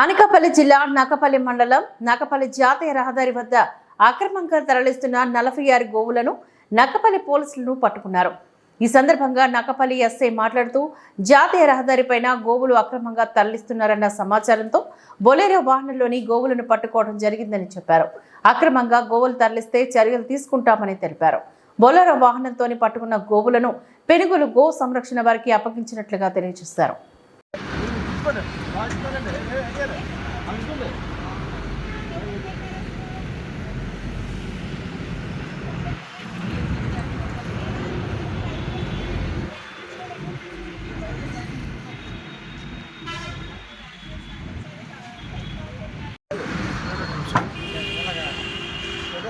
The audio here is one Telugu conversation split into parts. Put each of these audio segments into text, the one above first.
అనకాపల్లి జిల్లా నాకపల్లి మండలం నాకపల్లి జాతీయ రహదారి వద్ద అక్రమంగా తరలిస్తున్న నలభై ఆరు గోవులను నకపల్లి పోలీసులను పట్టుకున్నారు. ఈ సందర్భంగా నకపల్లి ఎస్ఐ మాట్లాడుతూ జాతీయ రహదారిపైన గోవులు అక్రమంగా తరలిస్తున్నారన్న సమాచారంతో బొలేరో వాహనంలోని గోవులను పట్టుకోవడం జరిగిందని చెప్పారు. అక్రమంగా గోవులు తరలిస్తే చర్యలు తీసుకుంటామని తెలిపారు. బొలేరో వాహనంతోని పట్టుకున్న గోవులను పెనుగులు గో సంరక్షణ వారికి అప్పగించినట్లుగా తెలియజేశారు. అనుకోండి అనుకోండి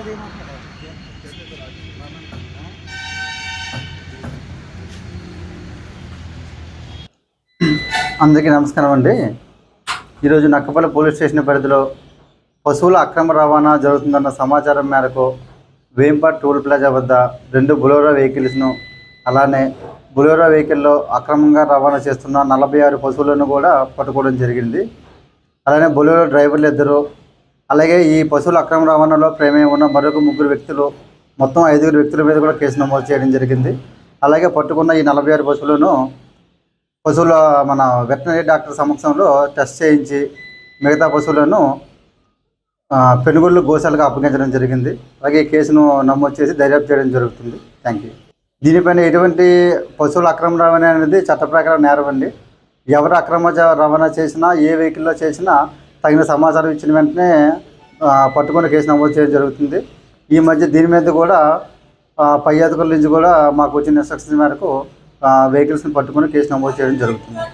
Thank you. అందరికీ నమస్కారం అండి. ఈరోజు నక్కపల్లి పోలీస్ స్టేషన్ పరిధిలో పశువుల అక్రమ రవాణా జరుగుతుందన్న సమాచారం మేరకు వేంపాట్ టోల్ ప్లాజా వద్ద రెండు బులోరా వెహికల్స్ను అలానే బులోరా వెహికల్లో అక్రమంగా రవాణా చేస్తున్న నలభై ఆరు పశువులను కూడా పట్టుకోవడం జరిగింది. అలానే బొలోరో డ్రైవర్లు ఇద్దరు అలాగే ఈ పశువుల అక్రమ రవాణాలో ప్రమేయం ఉన్న మరొక ముగ్గురు వ్యక్తులు మొత్తం ఐదుగురు వ్యక్తుల మీద కూడా కేసు నమోదు చేయడం జరిగింది. అలాగే పట్టుకున్న ఈ నలభై ఆరు పశువులను పశువుల మన వెటనరీ డాక్టర్ సమక్షంలో టెస్ట్ చేయించి మిగతా పశువులను పెనుగొళ్ళు గోశాలకు అప్పగించడం జరిగింది. అలాగే కేసును నమోదు చేసి దర్యాప్తు చేయడం జరుగుతుంది. Thank you. దీనిపైన ఎటువంటి పశువుల అక్రమ రవాణా అనేది చట్ట ప్రకారం నేరం అండి ఎవరు అక్రమ రవాణా చేసినా ఏ వెహికల్లో చేసినా తగిన సమాచారం ఇచ్చిన వెంటనే పట్టుకుని కేసు నమోదు చేయడం జరుగుతుంది. ఈ మధ్య దీని మీద కూడా పై అధికారుల నుంచి కూడా మాకు వచ్చిన ఇన్స్ట్రక్షన్స్ మేరకు వెహికల్స్ని పట్టుకుని కేసు నమోదు చేయడం జరుగుతుంది.